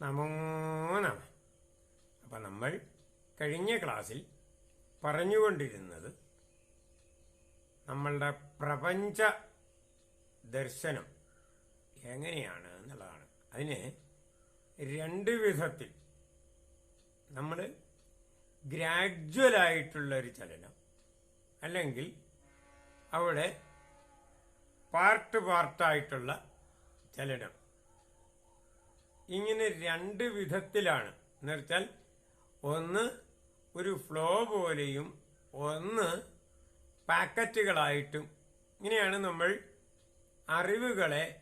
നമോ നമ. അപ്പം നമ്മൾ കഴിഞ്ഞ ക്ലാസ്സിൽ പറഞ്ഞുകൊണ്ടിരുന്നത് നമ്മളുടെ പ്രപഞ്ച ദർശനം എങ്ങനെയാണ് എന്നുള്ളതാണ്. അതിന് രണ്ട് വിധത്തിൽ നമ്മൾ ഗ്രാജ്വലായിട്ടുള്ള ഒരു ചലനം അല്ലെങ്കിൽ അവിടെ പാർട്ട് പാർട്ടായിട്ടുള്ള ചലനം ഇങ്ങനെ രണ്ട് വിധത്തിലാണ്. എന്നുവെച്ചാൽ ഒന്ന് ഒരു ഫ്ലോ പോലെയും ഒന്ന് പാക്കറ്റുകളായിട്ടും. ഇങ്ങനെയാണ് നമ്മൾ അറിവുകളെ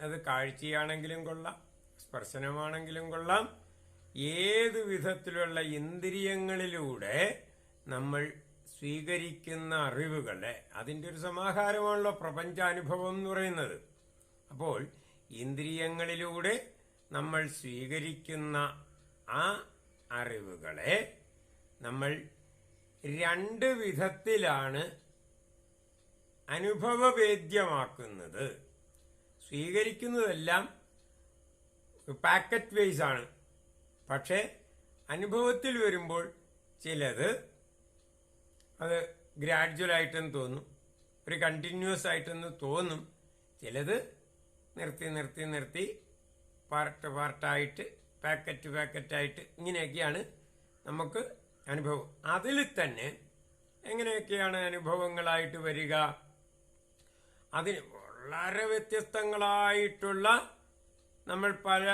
അത് കാഴ്ചയാണെങ്കിലും കൊള്ളാം സ്പർശനമാണെങ്കിലും കൊള്ളാം. ഏത് വിധത്തിലുള്ള ഇന്ദ്രിയങ്ങളിലൂടെ നമ്മൾ സ്വീകരിക്കുന്ന അറിവുകളെ അതിന്റെ ഒരു സമാഹാരമാണല്ലോ പ്രപഞ്ചാനുഭവം എന്ന് പറയുന്നത്. അപ്പോൾ ഇന്ദ്രിയങ്ങളിലൂടെ നമ്മൾ സ്വീകരിക്കുന്ന ആ അറിവുകളെ നമ്മൾ രണ്ട് വിധത്തിലാണ് അനുഭവവേദ്യമാക്കുന്നത്. സ്വീകരിക്കുന്നതെല്ലാം പാക്കറ്റ് വൈസ് ആണ്. പക്ഷേ അനുഭവത്തിൽ വരുമ്പോൾ ചിലത് അത് ഗ്രാജ്വലായിട്ടെന്ന് തോന്നും. ഒരു കണ്ടിന്യൂസ് ആയിട്ടെന്ന് തോന്നും. ചിലത് നിർത്തി നിർത്തി നിർത്തി പാർട്ട് പാർട്ടായിട്ട് പാക്കറ്റ് പാക്കറ്റായിട്ട് ഇങ്ങനെയൊക്കെയാണ് നമുക്ക് അനുഭവം. അതിൽ തന്നെ എങ്ങനെയൊക്കെയാണ് അനുഭവങ്ങളായിട്ട് വരിക? അതിന് വളരെ വ്യത്യസ്തങ്ങളായിട്ടുള്ള നമ്മൾ പല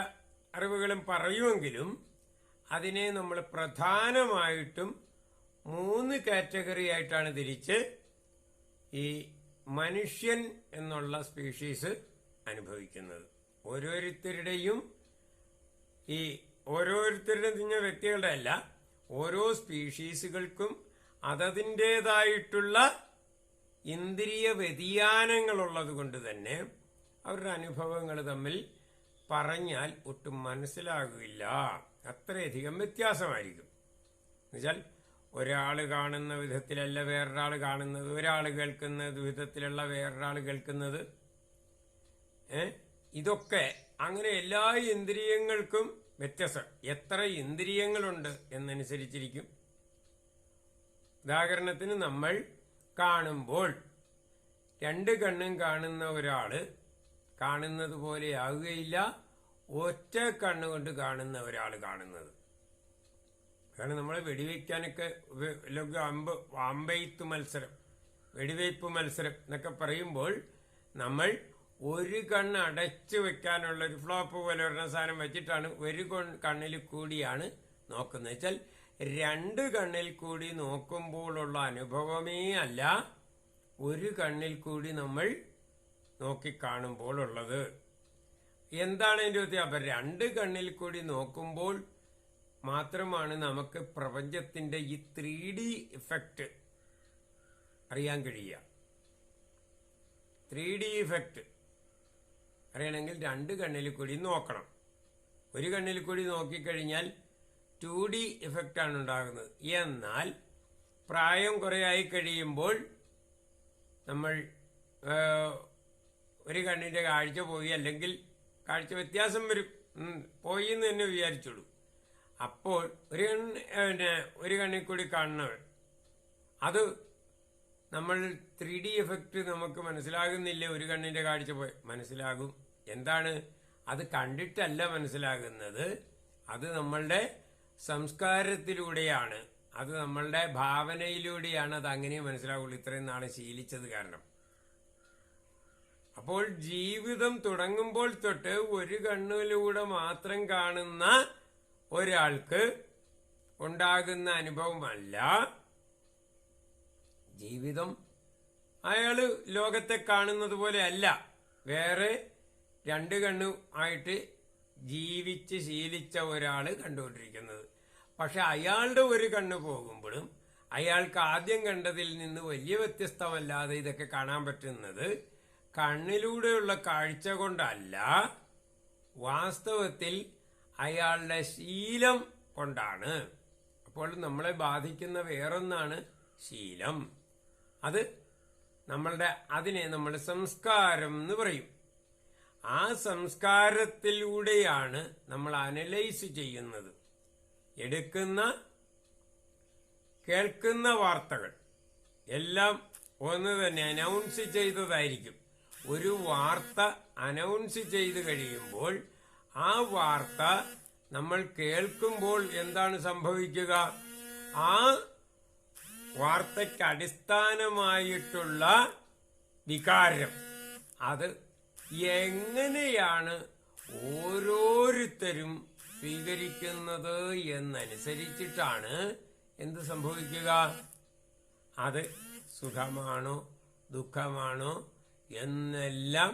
അറിവുകളും പറയുമെങ്കിലും അതിനെ നമ്മൾ പ്രധാനമായിട്ടും മൂന്ന് കാറ്റഗറി ആയിട്ടാണ് തിരിച്ച് ഈ മനുഷ്യൻ എന്നുള്ള സ്പീഷീസ് അനുഭവിക്കുന്നത്. ഓരോരുത്തരുടെയും ഈ ഓരോരുത്തരുടെ തിഞ്ഞ വ്യക്തികളുടെ അല്ല ഓരോ സ്പീഷീസുകൾക്കും അതതിന്റെതായിട്ടുള്ള ഇന്ദ്രിയ വ്യതിയാനങ്ങളുള്ളത് കൊണ്ട് തന്നെ അവരുടെ അനുഭവങ്ങൾ തമ്മിൽ പറഞ്ഞാൽ ഒട്ടും മനസ്സിലാകില്ല അത്രയധികം വ്യത്യാസമായിരിക്കും. എന്നുവെച്ചാൽ ഒരാൾ കാണുന്ന വിധത്തിലല്ല വേറൊരാൾ കാണുന്നത് ഒരാൾ കേൾക്കുന്ന വിധത്തിലല്ല വേറൊരാൾ കേൾക്കുന്നത് ഏ? ഇതൊക്കെ അങ്ങനെ എല്ലാ ഇന്ദ്രിയങ്ങൾക്കും വ്യത്യസ്ത. എത്ര ഇന്ദ്രിയങ്ങളുണ്ട് എന്നനുസരിച്ചിരിക്കും. ഉദാഹരണത്തിന് നമ്മൾ കാണുമ്പോൾ രണ്ട് കണ്ണും കാണുന്ന ഒരാൾ കാണുന്നത് പോലെ ആവുകയില്ല. ഒറ്റ കണ്ണുകൊണ്ട് കാണുന്ന ഒരാൾ കാണുന്നത്. കാരണം നമ്മൾ വെടിവെക്കാനൊക്കെ അമ്പ് അമ്പെയ്ത്ത് മത്സരം. വെടിവയ്പ്പ് മത്സരം എന്നൊക്കെ പറയുമ്പോൾ നമ്മൾ ഒരു കണ്ണ് അടച്ചു വെക്കാനുള്ള ഒരു ഫ്ലോപ്പ് പോലെ ഒരെണ്ണ സാധനം വെച്ചിട്ടാണ് ഒരു കണ്ണിൽ കൂടിയാണ് നോക്കുന്നത്. വെച്ചാൽ രണ്ട് കണ്ണിൽ കൂടി നോക്കുമ്പോഴുള്ള അനുഭവമേ അല്ല ഒരു കണ്ണിൽ കൂടി നമ്മൾ നോക്കിക്കാണുമ്പോൾ ഉള്ളത് എന്താണ് എന്റെ വ്യത്യാസം രണ്ട് കണ്ണിൽ കൂടി നോക്കുമ്പോൾ മാത്രമാണ് നമുക്ക് പ്രപഞ്ചത്തിന്റെ ഈ ത്രീ ഡി ഇഫക്റ്റ് അറിയാൻ കഴിയുക. ത്രീ ഡി ഇഫക്റ്റ് അറിയണമെങ്കിൽ രണ്ട് കണ്ണിൽ കൂടി നോക്കണം. ഒരു കണ്ണിൽ കൂടി നോക്കിക്കഴിഞ്ഞാൽ ടു ഡി ഇഫക്റ്റാണ് ഉണ്ടാകുന്നത്. എന്നാൽ പ്രായം കുറേ ആയി കഴിയുമ്പോൾ നമ്മൾ ഒരു കണ്ണിന്റെ കാഴ്ച പോയി അല്ലെങ്കിൽ കാഴ്ച വ്യത്യാസം വരും. പോയി എന്ന് തന്നെ വിചാരിച്ചോളൂ. അപ്പോൾ ഒരു കണ്ണ് പിന്നെ ഒരു കണ്ണിൽ കൂടി കാണുന്നവർ അത് നമ്മൾ ത്രീ ഡി എഫക്റ്റ് നമുക്ക് മനസ്സിലാകുന്നില്ല? ഒരു കണ്ണിന്റെ കാഴ്ച പോയി. മനസ്സിലാകും. എന്താണ്? അത് കണ്ടിട്ടല്ല മനസ്സിലാകുന്നത്. അത് നമ്മളുടെ സംസ്കാരത്തിലൂടെയാണ്. അത് നമ്മളുടെ ഭാവനയിലൂടെയാണ് അത് അങ്ങനെ മനസ്സിലാവുള്ളൂ. ഇത്രയും നാളെ ശീലിച്ചത് കാരണം. അപ്പോൾ ജീവിതം തുടങ്ങുമ്പോൾ തൊട്ട് ഒരു കണ്ണിലൂടെ മാത്രം കാണുന്ന ഒരാൾക്ക് ഉണ്ടാകുന്ന അനുഭവമല്ല ജീവിതം. അയാൾ ലോകത്തെ കാണുന്നത് പോലെ അല്ല. വേറെ രണ്ട് കണ്ണു ആയിട്ട് ജീവിച്ച് ശീലിച്ച ഒരാൾ കണ്ടുകൊണ്ടിരിക്കുന്നത്. പക്ഷെ അയാളുടെ ഒരു കണ്ണ് പോകുമ്പോഴും അയാൾക്ക് ആദ്യം കണ്ടതിൽ നിന്ന് വലിയ വ്യത്യസ്തമല്ലാതെ ഇതൊക്കെ കാണാൻ പറ്റുന്നത് കണ്ണിലൂടെയുള്ള കാഴ്ച കൊണ്ടല്ല വാസ്തവത്തിൽ അയാളുടെ ശീലം കൊണ്ടാണ്. അപ്പോൾ നമ്മളെ ബാധിക്കുന്ന വേറൊന്നാണ് ശീലം. അത് നമ്മളുടെ അതിനെ നമ്മൾ സംസ്കാരം എന്ന് പറയും. ആ സംസ്കാരത്തിലൂടെയാണ് നമ്മൾ അനലൈസ് ചെയ്യുന്നത്. എടുക്കുന്ന കേൾക്കുന്ന വാർത്തകൾ. എല്ലാം ഒന്ന് തന്നെ അനൗൺസ് ചെയ്തതായിരിക്കും. ഒരു വാർത്ത അനൗൺസ് ചെയ്ത് കഴിയുമ്പോൾ ആ വാർത്ത നമ്മൾ കേൾക്കുമ്പോൾ എന്താണ് സംഭവിക്കുക? ആ വാർത്തയ്ക്ക് അടിസ്ഥാനമായിട്ടുള്ള വികാരം. അത് എങ്ങനെയാണ് ഓരോരുത്തരും സ്വീകരിക്കുന്നത് എന്നനുസരിച്ചിട്ടാണ് എന്ത് സംഭവിക്കുക? അത് സുഖമാണോ ദുഃഖമാണോ എന്നെല്ലാം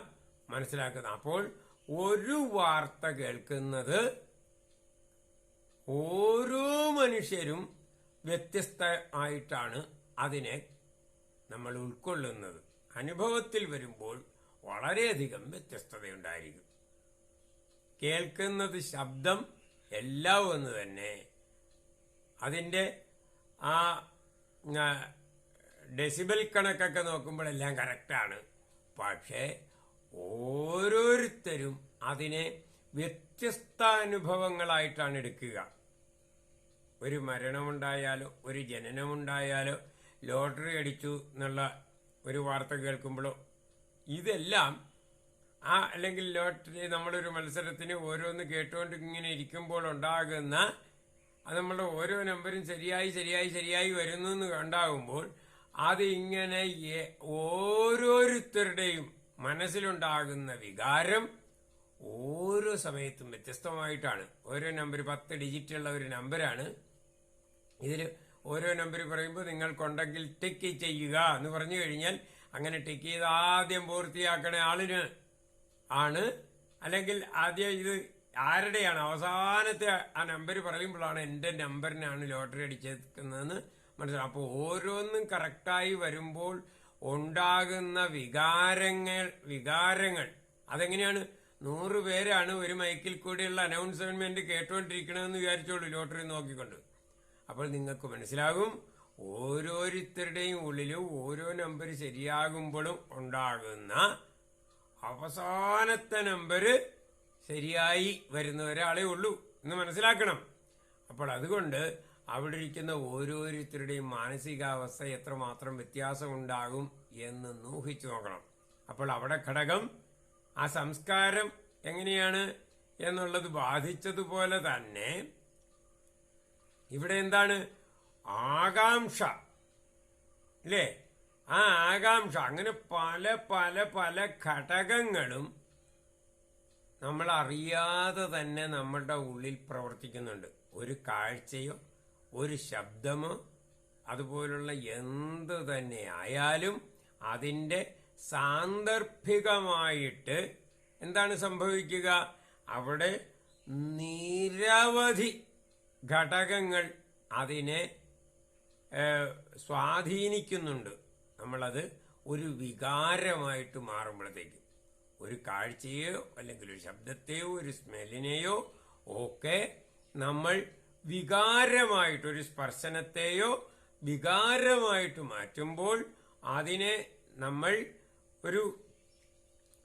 മനസ്സിലാക്കുന്നത് അപ്പോൾ ഒരു വാർത്ത കേൾക്കുന്നത് ഓരോ മനുഷ്യരും വ്യത്യസ്ത ആയിട്ടാണ് അതിനെ നമ്മൾ ഉൾക്കൊള്ളുന്നത്. അനുഭവത്തിൽ വരുമ്പോൾ വളരെയധികം വ്യത്യസ്തതയുണ്ടായിരിക്കും. കേൾക്കുന്നത് ശബ്ദം എല്ലാം ഒന്ന് തന്നെ. അതിന്റെ ആ ഡെസിബൽ കണക്കൊക്കെ നോക്കുമ്പോഴെല്ലാം കറക്റ്റാണ്. പക്ഷേ ഓരോരുത്തരും അതിനെ വ്യത്യസ്ത അനുഭവങ്ങളായിട്ടാണ് എടുക്കുക. ഒരു മരണമുണ്ടായാലോ ഒരു ജനനമുണ്ടായാലോ ലോട്ടറി അടിച്ചു എന്നുള്ള ഒരു വാർത്ത കേൾക്കുമ്പോഴോ ഇതെല്ലാം ആ അല്ലെങ്കിൽ ലോട്ടറി നമ്മളൊരു മത്സരത്തിന് ഓരോന്ന് കേട്ടുകൊണ്ട് ഇങ്ങനെ ഇരിക്കുമ്പോൾ ഉണ്ടാകുന്ന നമ്മളുടെ ഓരോ നമ്പരും ശരിയായി ശരിയായി ശരിയായി വരുന്നു എന്ന് ഉണ്ടാകുമ്പോൾ അത് ഇങ്ങനെ ഓരോരുത്തരുടെയും മനസ്സിലുണ്ടാകുന്ന വികാരം ഓരോ സമയത്തും വ്യത്യസ്തമായിട്ടാണ്. ഓരോ നമ്പർ പത്ത് ഡിജിറ്റുള്ള ഒരു നമ്പരാണ്. ഇതിൽ ഓരോ നമ്പർ പറയുമ്പോൾ നിങ്ങൾക്കുണ്ടെങ്കിൽ ടിക്ക് ചെയ്യുക എന്ന് പറഞ്ഞു കഴിഞ്ഞാൽ അങ്ങനെ ടിക്ക് ചെയ്ത് ആദ്യം പൂർത്തിയാക്കണ ആളിന് ആണ്. അല്ലെങ്കിൽ ആദ്യം ഇത് ആരുടെയാണ്? അവസാനത്തെ ആ നമ്പർ പറയുമ്പോഴാണ് എന്റെ നമ്പറിനാണ് ലോട്ടറി അടിച്ചേക്കുന്നതെന്ന് മനസ്സിലാവും അപ്പോൾ ഓരോന്നും കറക്റ്റായി വരുമ്പോൾ ഉണ്ടാകുന്ന വികാരങ്ങൾ വികാരങ്ങൾ. അതെങ്ങനെയാണ്? നൂറ് പേരാണ് ഒരു മൈക്കിൽ കൂടിയുള്ള അനൗൺസ്മെന്റ് കേട്ടുകൊണ്ടിരിക്കണമെന്ന് വിചാരിച്ചോളൂ ലോട്ടറി നോക്കിക്കൊണ്ട്. അപ്പോൾ നിങ്ങൾക്ക് മനസ്സിലാകും ഓരോരുത്തരുടെയും ഉള്ളിൽ ഓരോ നമ്പർ ശരിയാകുമ്പോഴും ഉണ്ടാകുന്ന അവസാനത്തെ നമ്പർ ശരിയായി വരുന്ന ഒരാളേ ഉള്ളൂ എന്ന് മനസ്സിലാക്കണം. അപ്പോൾ അതുകൊണ്ട് അവിടെ ഇരിക്കുന്ന ഓരോരുത്തരുടെയും മാനസികാവസ്ഥ എത്രമാത്രം വ്യത്യാസമുണ്ടാകും എന്ന് ഊഹിച്ചു നോക്കണം. അപ്പോൾ അവിടെ ഘടകം ആ സംസ്കാരം എങ്ങനെയാണ് എന്നുള്ളത് ബാധിച്ചതുപോലെ തന്നെ ഇവിടെ എന്താണ്? ആകാംക്ഷ. അല്ലേ ആ ആകാംക്ഷ. അങ്ങനെ പല പല പല ഘടകങ്ങളും നമ്മൾ അറിയാതെ തന്നെ നമ്മളുടെ ഉള്ളിൽ പ്രവർത്തിക്കുന്നുണ്ട്. ഒരു കാഴ്ചയോ ഒരു ശബ്ദമോ അതുപോലുള്ള എന്ത് തന്നെ ആയാലും അതിന്റെ സാന്ദർഭികമായിട്ട് എന്താണ് സംഭവിക്കുക? അവിടെ നിരവധി ഘടകങ്ങൾ അതിനെ സ്വാധീനിക്കുന്നുണ്ട്. നമ്മളത് ഒരു വികാരമായിട്ട് മാറുമ്പോഴത്തേക്ക്. ഒരു കാഴ്ചയോ അല്ലെങ്കിൽ ഒരു ശബ്ദത്തെയോ ഒരു സ്മെല്ലിനെയോ ഒക്കെ നമ്മൾ വികാരമായിട്ട് ഒരു സ്പർശനത്തെയോ വികാരമായിട്ട് മാറ്റുമ്പോൾ അതിനെ നമ്മൾ ഒരു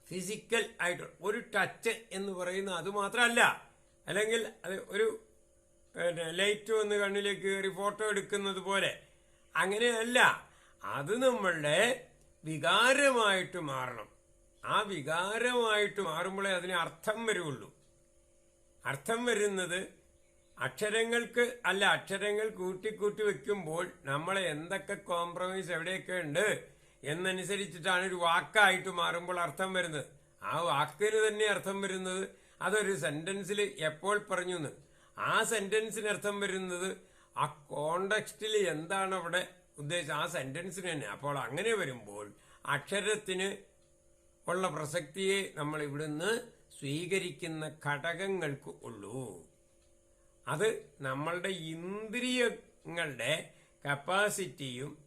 ഫിസിക്കൽ ആയിട്ട് ഒരു ടച്ച് എന്ന് പറയുന്ന അത് മാത്രമല്ല. അല്ലെങ്കിൽ അത് ഒരു ലൈറ്റ് വന്ന് കണ്ണിലേക്ക് കയറി ഫോട്ടോ എടുക്കുന്നത് പോലെ. അങ്ങനെയല്ല. അത് നമ്മളുടെ വികാരമായിട്ട് മാറണം. ആ വികാരമായിട്ട് മാറുമ്പോഴേ അതിന് അർത്ഥം വരുള്ളൂ അർത്ഥം വരുന്നത് അക്ഷരങ്ങൾക്ക് അല്ല അക്ഷരങ്ങൾ കൂട്ടിക്കൂട്ടി വെക്കുമ്പോൾ നമ്മളെ എന്തൊക്കെ കോംപ്രമൈസ് എവിടെയൊക്കെ ഉണ്ട് എന്നനുസരിച്ചിട്ടാണ് ഒരു വാക്കായിട്ട് മാറുമ്പോൾ അർത്ഥം വരുന്നത്. ആ വാക്കിന് തന്നെ അർത്ഥം വരുന്നത്. അതൊരു സെന്റൻസിൽ എപ്പോൾ പറഞ്ഞു എന്ന് ആ സെന്റൻസിന് അർത്ഥം വരുന്നത് ആ കോണ്ടക്സ്റ്റിൽ എന്താണ് അവിടെ ഉദ്ദേശിച്ചത് ആ സെന്റൻസിന് തന്നെ. അപ്പോൾ അങ്ങനെ വരുമ്പോൾ അക്ഷരത്തിന് ഉള്ള പ്രസക്തിയെ നമ്മൾ ഇവിടുന്ന് സ്വീകരിക്കുന്ന ഘടകങ്ങൾക്ക് ഉള്ളൂ. അത് നമ്മളുടെ ഇന്ദ്രിയങ്ങളുടെ കപ്പാസിറ്റിയും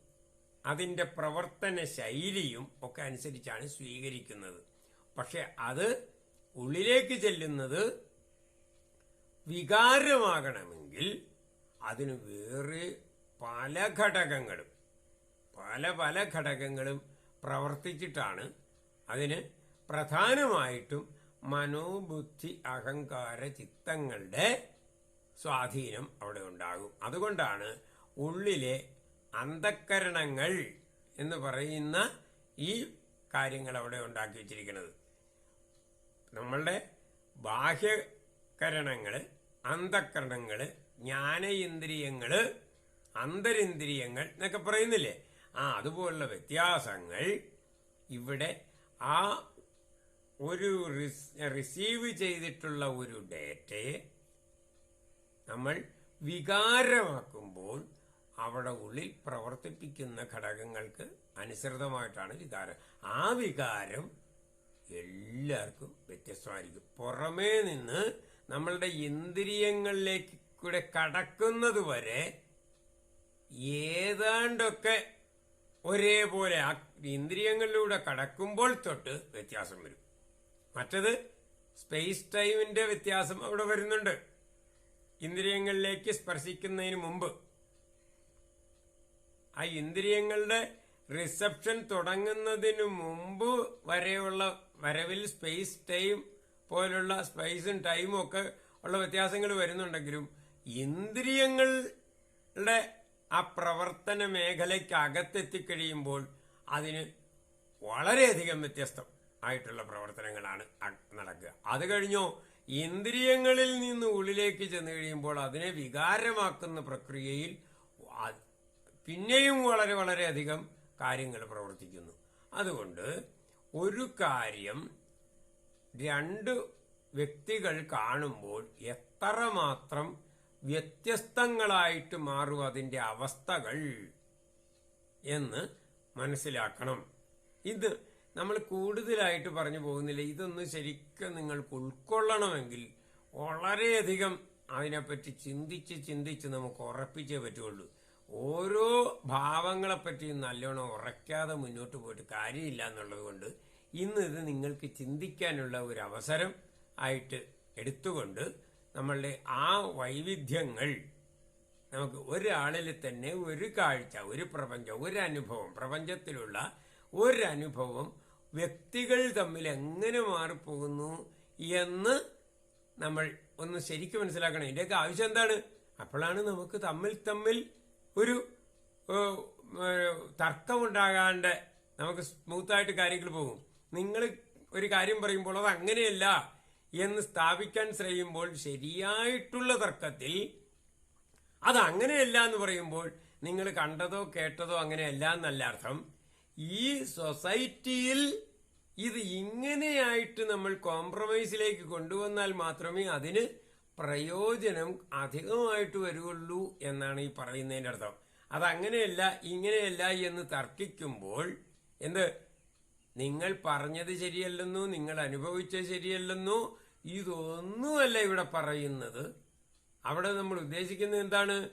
അതിന്റെ പ്രവർത്തന ശൈലിയും ഒക്കെ അനുസരിച്ചാണ് സ്വീകരിക്കുന്നത്. പക്ഷെ അത് ഉള്ളിലേക്ക് ചെല്ലുന്നത് വികാരമാകണമെങ്കിൽ അതിന് വേറെ പല ഘടകങ്ങളും പല പല ഘടകങ്ങളും പ്രവർത്തിച്ചിട്ടാണ് അതിന് പ്രധാനമായിട്ടും മനോബുദ്ധി അഹങ്കാര ചിത്തങ്ങളുടെ സ്വാധീനം അവിടെ ഉണ്ടാകും. അതുകൊണ്ടാണ് ഉള്ളിലെ അന്ധക്കരണങ്ങൾ എന്ന് പറയുന്ന ഈ കാര്യങ്ങൾ അവിടെ ഉണ്ടാക്കി വച്ചിരിക്കുന്നത്. നമ്മളുടെ ബാഹ്യകരണങ്ങൾ അന്ധക്കരണങ്ങൾ ജ്ഞാനേന്ദ്രിയങ്ങൾ അന്തരിന്ദ്രിയങ്ങൾ എന്നൊക്കെ പറയുന്നില്ലേ? ആ അതുപോലുള്ള വ്യത്യാസങ്ങൾ ഇവിടെ ആ ഒരു റിസീവ് ചെയ്തിട്ടുള്ള ഒരു ഡേറ്റയെ നമ്മൾ വികാരമാക്കുമ്പോൾ അവിടെ ഉള്ളിൽ പ്രവർത്തിപ്പിക്കുന്ന ഘടകങ്ങൾക്ക് അനുസൃതമായിട്ടാണ് വികാരം. ആ വികാരം എല്ലാവർക്കും വ്യത്യസ്തമായിരിക്കും. പുറമേ നിന്ന് നമ്മളുടെ ഇന്ദ്രിയങ്ങളിലേക്ക് കൂടെ കടക്കുന്നത് വരെ ഏതാണ്ടൊക്കെ ഒരേപോലെ ആ ഇന്ദ്രിയങ്ങളിലൂടെ കടക്കുമ്പോൾ തൊട്ട് വ്യത്യാസം വരും. മറ്റത് സ്പേസ് ടൈമിന്റെ വ്യത്യാസം അവിടെ വരുന്നുണ്ട്. ഇന്ദ്രിയങ്ങളിലേക്ക് സ്പർശിക്കുന്നതിന് മുമ്പ് ആ ഇന്ദ്രിയങ്ങളുടെ റിസപ്ഷൻ തുടങ്ങുന്നതിന് മുമ്പ് വരെയുള്ള വരവിൽ സ്പേസ് ടൈം പോലുള്ള സ്പേസും ടൈമും ഒക്കെ ഉള്ള വ്യത്യാസങ്ങൾ വരുന്നുണ്ടെങ്കിലും ഇന്ദ്രിയങ്ങളുടെ ആ പ്രവർത്തന മേഖലയ്ക്ക് അകത്തെത്തിക്കഴിയുമ്പോൾ അതിന് വളരെയധികം വ്യത്യസ്തം ആയിട്ടുള്ള പ്രവർത്തനങ്ങളാണ് നടക്കുക. അത് കഴിഞ്ഞോ ഇന്ദ്രിയങ്ങളിൽ നിന്ന് ഉള്ളിലേക്ക് ചെന്ന് കഴിയുമ്പോൾ അതിനെ വികാരമാക്കുന്ന പ്രക്രിയയിൽ പിന്നെയും വളരെ വളരെയധികം കാര്യങ്ങൾ പ്രവർത്തിക്കുന്നു. അതുകൊണ്ട് ഒരു കാര്യം രണ്ട് വ്യക്തികൾ കാണുമ്പോൾ എത്ര മാത്രം വ്യത്യസ്തങ്ങളായിട്ട് മാറും അതിന്റെ അവസ്ഥകൾ എന്ന് മനസ്സിലാക്കണം. ഇത് നമ്മൾ കൂടുതലായിട്ട് പറഞ്ഞു പോകുന്നില്ല. ഇതൊന്ന് ശരിക്കും നിങ്ങൾക്ക് ഉൾക്കൊള്ളണമെങ്കിൽ വളരെയധികം അതിനെപ്പറ്റി ചിന്തിച്ച് ചിന്തിച്ച് നമുക്ക് ഉറപ്പിച്ചേ പറ്റുള്ളൂ. ഓരോ ഭാവങ്ങളെപ്പറ്റിയും നല്ലോണം ഉറയ്ക്കാതെ മുന്നോട്ട് പോയിട്ട് കാര്യമില്ല എന്നുള്ളത് കൊണ്ട് ഇന്ന് ഇത് നിങ്ങൾക്ക് ചിന്തിക്കാനുള്ള ഒരു അവസരം ആയിട്ട് എടുത്തുകൊണ്ട് നമ്മളുടെ ആ വൈവിധ്യങ്ങൾ നമുക്ക് ഒരാളിൽ തന്നെ ഒരു കാഴ്ച ഒരു പ്രപഞ്ചം ഒരു അനുഭവം പ്രപഞ്ചത്തിലുള്ള ഒരു അനുഭവം വ്യക്തികൾ തമ്മിൽ എങ്ങനെ മാറിപ്പോകുന്നു എന്ന് നമ്മൾ ഒന്ന് ശരിക്കും മനസ്സിലാക്കണം. ഇതിന്റെയൊക്കെ ആവശ്യം എന്താണ്? അപ്പോഴാണ് നമുക്ക് തമ്മിൽ തമ്മിൽ ഒരു തർക്കമുണ്ടാകാണ്ട് നമുക്ക് സ്മൂത്തായിട്ട് കാര്യങ്ങൾ പോകും. നിങ്ങൾ ഒരു കാര്യം പറയുമ്പോൾ അത് അങ്ങനെയല്ല എന്ന് സ്ഥാപിക്കാൻ ശ്രമിക്കുമ്പോൾ ശരിയായിട്ടുള്ള തർക്കത്തിൽ അത് അങ്ങനെയല്ല എന്ന് പറയുമ്പോൾ നിങ്ങൾ കണ്ടതോ കേട്ടതോ അങ്ങനെയല്ല എന്നല്ല അർത്ഥം. ഈ സൊസൈറ്റിയിൽ ഇത് ഇങ്ങനെയായിട്ട് നമ്മൾ കോംപ്രമൈസിലേക്ക് കൊണ്ടുവന്നാൽ മാത്രമേ അതിന് പ്രയോജനം അധികമായിട്ട് വരുള്ളൂ എന്നാണ് ഈ പറയുന്നതിന്റെ അർത്ഥം. അതങ്ങനെയല്ല ഇങ്ങനെയല്ല എന്ന് തർക്കിക്കുമ്പോൾ എന്ത്? നിങ്ങൾ പറഞ്ഞത് ശരിയല്ലെന്നോ നിങ്ങൾ അനുഭവിച്ചത് ശരിയല്ലെന്നോ ഇതൊന്നുമല്ല ഇവിടെ പറയുന്നത്. അവിടെ നമ്മൾ ഉദ്ദേശിക്കുന്നത് എന്താണ്?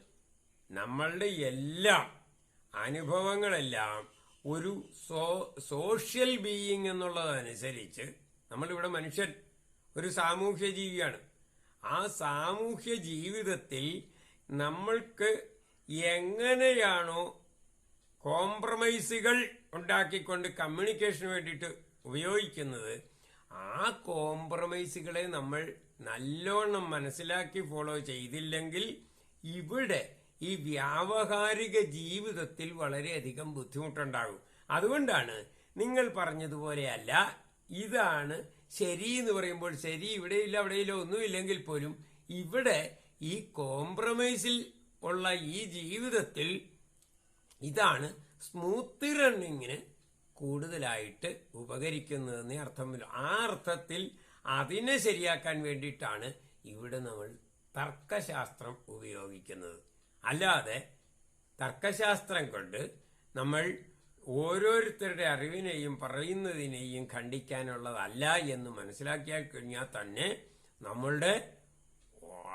നമ്മളുടെ എല്ലാ അനുഭവങ്ങളെല്ലാം ഒരു സോ സോഷ്യൽ ബീയിങ് എന്നുള്ളതനുസരിച്ച് നമ്മളിവിടെ മനുഷ്യൻ ഒരു സാമൂഹ്യ ജീവിയാണ്. ആ സാമൂഹ്യ ജീവിതത്തിൽ നമ്മൾക്ക് എങ്ങനെയാണോ കോംപ്രമൈസുകൾ ഉണ്ടാക്കിക്കൊണ്ട് കമ്മ്യൂണിക്കേഷന് വേണ്ടിയിട്ട് ഉപയോഗിക്കുന്നത് ആ കോംപ്രമൈസുകളെ നമ്മൾ നല്ലോണം മനസ്സിലാക്കി ഫോളോ ചെയ്തില്ലെങ്കിൽ ഇവിടെ ഈ വ്യാവഹാരിക ജീവിതത്തിൽ വളരെയധികം ബുദ്ധിമുട്ടുണ്ടാകും. അതുകൊണ്ടാണ് നിങ്ങൾ പറഞ്ഞതുപോലെയല്ല ഇതാണ് ശരി എന്ന് പറയുമ്പോൾ ശരി ഇവിടെയില്ല അവിടെയില്ല ഒന്നുമില്ലെങ്കിൽ പോലും ഇവിടെ ഈ കോംപ്രമൈസിൽ ഉള്ള ഈ ജീവിതത്തിൽ ഇതാണ് സ്മൂത്ത് റണ്ണിങ്ങിന് കൂടുതലായിട്ട് ഉപകരിക്കുന്നതെന്ന് അർത്ഥം വരും ആ അർത്ഥത്തിൽ അതിനെ ശരിയാക്കാൻ വേണ്ടിയിട്ടാണ് ഇവിടെ നമ്മൾ തർക്കശാസ്ത്രം ഉപയോഗിക്കുന്നത്. അല്ലാതെ തർക്കശാസ്ത്രം കൊണ്ട് നമ്മൾ ഓരോരുത്തരുടെ അറിവിനെയും പറയുന്നതിനെയും ഖണ്ഡിക്കാനുള്ളതല്ല എന്ന് മനസ്സിലാക്കിയാൽ കഴിഞ്ഞാൽ തന്നെ നമ്മളുടെ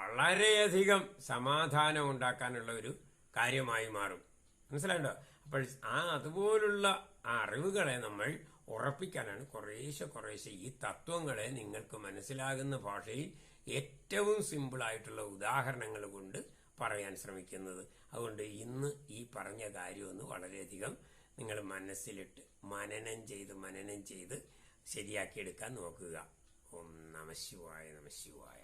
വളരെയധികം സമാധാനം ഉണ്ടാക്കാനുള്ള ഒരു കാര്യമായി മാറും. മനസ്സിലായോ? അപ്പോൾ ആ അതുപോലുള്ള ആ അറിവുകളെ നമ്മൾ ഉറപ്പിക്കാനാണ് കുറേശ്ശെ കുറേശ്ശെ ഈ തത്വങ്ങളെ നിങ്ങൾക്ക് മനസ്സിലാകുന്ന ഭാഷയിൽ ഏറ്റവും സിമ്പിളായിട്ടുള്ള ഉദാഹരണങ്ങൾ കൊണ്ട് പറയാൻ ശ്രമിക്കുന്നത്. അതുകൊണ്ട് ഇന്ന് ഈ പറഞ്ഞ കാര്യമൊന്ന് വളരെയധികം നിങ്ങൾ മനസ്സിലിട്ട് മനനം ചെയ്ത് മനനം ചെയ്ത് ശരിയാക്കിയെടുക്കാൻ നോക്കുക. ഓം നമശിവായ നമശിവായ നമ ശിവായ.